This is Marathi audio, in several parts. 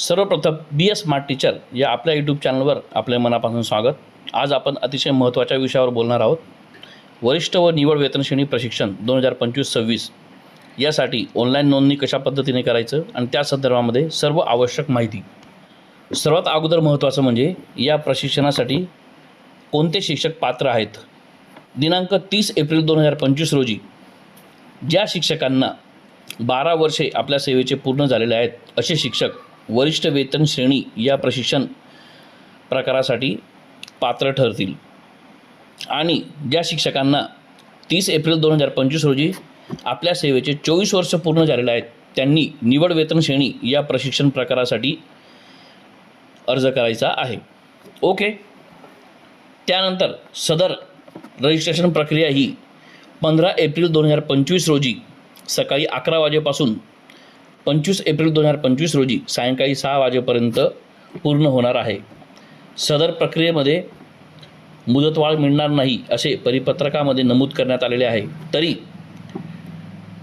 सर्वप्रथम बी ए स्मार्ट टीचर या आपल्या यूट्यूब चॅनलवर आपले मनापासून स्वागत. आज आपण अतिशय महत्त्वाच्या विषयावर बोलणार आहोत. वरिष्ठ व निवड वेतनश्रेणी प्रशिक्षण दोन हजार पंचवीस सव्वीस यासाठी ऑनलाईन नोंदणी कशा पद्धतीने करायचं आणि त्या संदर्भामध्ये सर्व आवश्यक माहिती. सर्वात अगोदर महत्त्वाचं म्हणजे या प्रशिक्षणासाठी कोणते शिक्षक पात्र आहेत? दिनांक तीस एप्रिल दोन हजार पंचवीस रोजी ज्या शिक्षकांना बारा वर्षे आपल्या सेवेचे पूर्ण झालेले आहेत असे शिक्षक वरिष्ठ वेतन श्रेणी या प्रशिक्षण प्रकारासाठी पात्र ठरतील. आणि ज्या शिक्षकांना तीस एप्रिल दोन हजार पंचवीस रोजी आपल्या सेवेचे चोवीस वर्ष पूर्ण झालेले आहेत त्यांनी निवड वेतन श्रेणी या प्रशिक्षण प्रकारासाठी अर्ज करायचा आहे. ओके? त्यानंतर सदर रजिस्ट्रेशन प्रक्रिया ही पंधरा एप्रिल दोन हजार पंचवीस रोजी सकाळी अकरा वाजेपासून पंचवीस एप्रिल दोन हजार पंचवीस रोजी सायंकाळी सहा वाजेपर्यंत पूर्ण होणार आहे. सदर प्रक्रियेमध्ये मुदतवाढ मिळणार नाही असे परिपत्रकामध्ये नमूद करण्यात आलेले आहे. तरी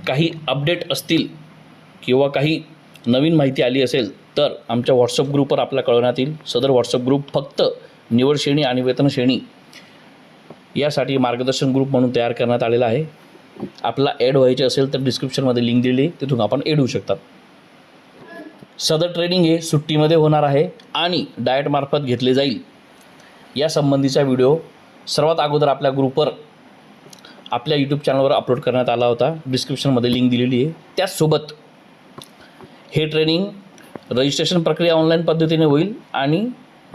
काही अपडेट असतील किंवा काही नवीन माहिती आली असेल तर आमच्या व्हॉट्सअप ग्रुपवर आपल्या कळवण्यात येईल. सदर व्हॉट्सअप ग्रुप फक्त निवड श्रेणी आणि वेतन श्रेणी यासाठी मार्गदर्शन ग्रुप म्हणून तयार करण्यात आलेला आहे. आपला ॲड व्हायचे असेल तर डिस्क्रिप्शनमध्ये लिंक दिली तिथून आपण ॲड होऊ शकतात. सदर ट्रेनिंग हे सुट्टीमध्ये होणार आहे आणि डाएटमार्फत घेतले जाईल. यासंबंधीचा व्हिडिओ सर्वात अगोदर आपल्या ग्रुपवर आपल्या यूट्यूब चॅनलवर अपलोड करण्यात आला होता. डिस्क्रिप्शनमध्ये लिंक दिलेली आहे. त्याचसोबत हे ट्रेनिंग रजिस्ट्रेशन प्रक्रिया ऑनलाईन पद्धतीने होईल आणि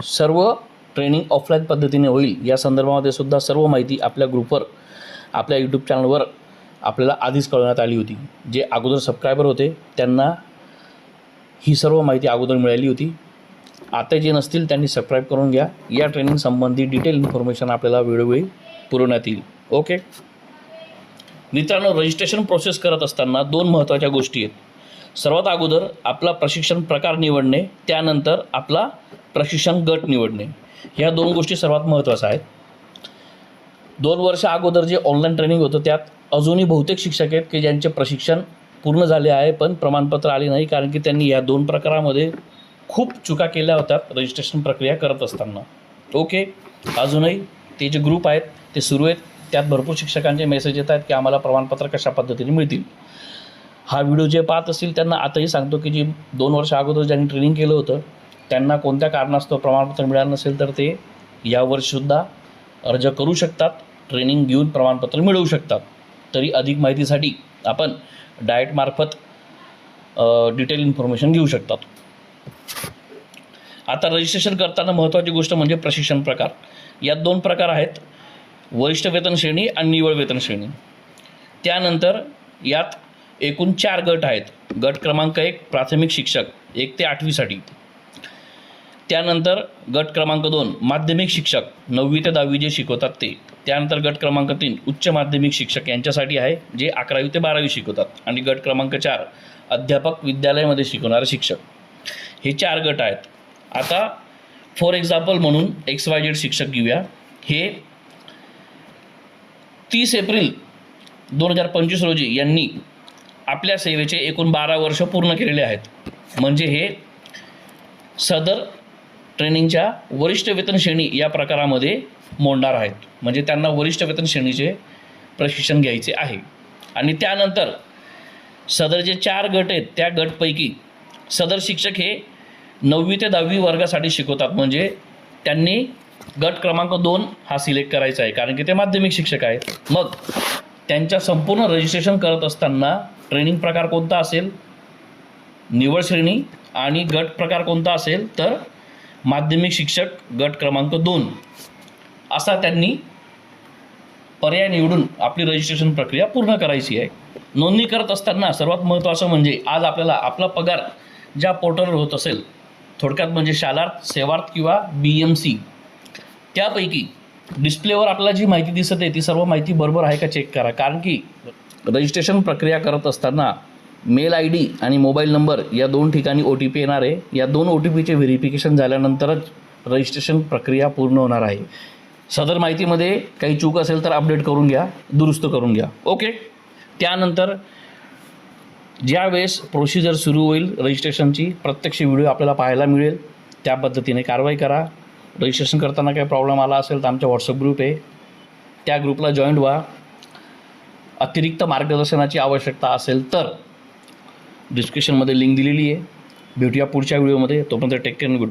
सर्व ट्रेनिंग ऑफलाईन पद्धतीने होईल. या संदर्भामध्ये सुद्धा सर्व माहिती आपल्या ग्रुपवर आपल्या यूट्यूब चॅनलवर आपल्याला आधीच कळवण्यात आली होती. जे अगोदर सबस्क्रायबर होते त्यांना ही सर्व माहिती अगोदर मिळाली होती. आता जे नसतील त्यांनी सबस्क्राईब करून घ्या. या ट्रेनिंग संबंधी डिटेल इन्फॉर्मेशन आपल्याला वेळोवेळी पुरवण्यात येईल. ओके मित्रांनो रजिस्ट्रेशन प्रोसेस करत असताना दोन महत्त्वाच्या गोष्टी आहेत. सर्वात अगोदर आपला प्रशिक्षण प्रकार निवडणे त्यानंतर आपला प्रशिक्षण गट निवडणे. ह्या दोन गोष्टी सर्वात महत्त्वाच्या आहेत. दोन वर्ष अगोदर जे ऑनलाईन ट्रेनिंग होतं त्यात अजूनही बहुतेक शिक्षक आहेत की ज्यांचे प्रशिक्षण पूर्ण झाले आहे पण प्रमाणपत्र आले नाही कारण की त्यांनी या दोन प्रकारामध्ये खूप चुका केल्या होत्या रजिस्ट्रेशन प्रक्रिया करत असताना. ओके अजूनही ते जे ग्रुप आहेत ते सुरू आहेत. त्यात भरपूर शिक्षकांचे मेसेज येत आहेत की आम्हाला प्रमाणपत्र कशा पद्धतीने मिळतील. हा व्हिडिओ जे पाहत असतील त्यांना आताही सांगतो की जी दोन वर्ष अगोदर ज्यांनी ट्रेनिंग केलं होतं त्यांना कोणत्या कारणास्तव प्रमाणपत्र मिळालं नसेल तर ते यावर्षीसुद्धा अर्ज करू शकतात. ट्रेनिंग घेऊन प्रमाणपत्र मिळवू शकतात. तरी अधिक माहितीसाठी आपण डाएटमार्फत डिटेल इन्फॉर्मेशन घेऊ शकतात. आता रजिस्ट्रेशन करताना महत्त्वाची गोष्ट म्हणजे प्रशिक्षण प्रकार. यात दोन प्रकार आहेत. वरिष्ठ वेतन श्रेणी आणि निवड वेतन श्रेणी. त्यानंतर यात एकूण चार गट आहेत. गट क्रमांक एक प्राथमिक शिक्षक एक ते आठवीसाठी. त्यानंतर गट क्रमांक दोन माध्यमिक शिक्षक. नववी ते दहावी जे शिकवतात ते. त्यानंतर गट क्रमांक तीन उच्च माध्यमिक शिक्षक यांच्यासाठी आहे जे अकरावी ते बारावी शिकवतात. आणि गट क्रमांक चार अध्यापक विद्यालयामध्ये शिकवणारे शिक्षक. हे चार गट आहेत. आता फॉर एक्झाम्पल म्हणून एक्स वाय जेड शिक्षक घेऊया. हे तीस एप्रिल दोन हजार पंचवीस रोजी यांनी आपल्या सेवेचे एकूण बारा वर्ष पूर्ण केलेले आहेत. म्हणजे हे सदर ट्रेनिंगच्या वरिष्ठ वेतन श्रेणी या प्रकारामध्ये मोडणार आहेत. म्हणजे त्यांना वरिष्ठ वेतन श्रेणीचे प्रशिक्षण घ्यायचे आहे. आणि त्यानंतर सदर जे चार गट आहेत त्या गटपैकी सदर शिक्षक हे नववी ते दहावी वर्गासाठी शिकवतात. म्हणजे त्यांनी गट क्रमांक दोन हा सिलेक्ट करायचा आहे. कारण की ते माध्यमिक शिक्षक आहेत. मग त्यांच्या संपूर्ण रजिस्ट्रेशन करत असताना ट्रेनिंग प्रकार कोणता असेल? निवड श्रेणी आणि गट प्रकार कोणता असेल? तर माध्यमिक शिक्षक गट क्रमांक दोन. असा त्यांनी पर्याय निवडून आपली रजिस्ट्रेशन प्रक्रिया पूर्ण करायची आहे. नोंदणी करत असताना सर्वात महत्त्वाचं म्हणजे आज आपल्याला आपला पगार ज्या पोर्टलवर होत असेल थोडक्यात म्हणजे शालार्थ सेवार्थ किंवा बी एम सी त्यापैकी डिस्प्लेवर आपल्याला जी माहिती दिसत आहे ती सर्व माहिती बरोबर आहे का चेक करा. कारण की रजिस्ट्रेशन प्रक्रिया करत असताना मेल आय डी आणि मोबाईल नंबर या दोन ठिकाणी ओ टी पी येणार आहे. या दोन ओ टी पीचे व्हेरिफिकेशन झाल्यानंतरच रजिस्ट्रेशन प्रक्रिया पूर्ण होणार आहे. सदर माहितीमध्ये काही चूक असेल तर अपडेट करून घ्या दुरुस्त करून घ्या. ओके? त्यानंतर ज्यावेळेस प्रोसिजर सुरू होईल रजिस्ट्रेशनची प्रत्यक्ष व्हिडिओ आपल्याला पाहायला मिळेल. त्या पद्धतीने कारवाई करा. रजिस्ट्रेशन करताना काही प्रॉब्लेम आला असेल तर आमच्या व्हॉट्सअप ग्रुप आहे. त्या ग्रुपला जॉईंट व्हा. अतिरिक्त मार्गदर्शनाची आवश्यकता असेल तर डिस्क्रिप्शनमध्ये लिंक दिलेली आहे. भेटूया पुढच्या व्हिडिओमध्ये तोपर्यंत टेक केअर गुड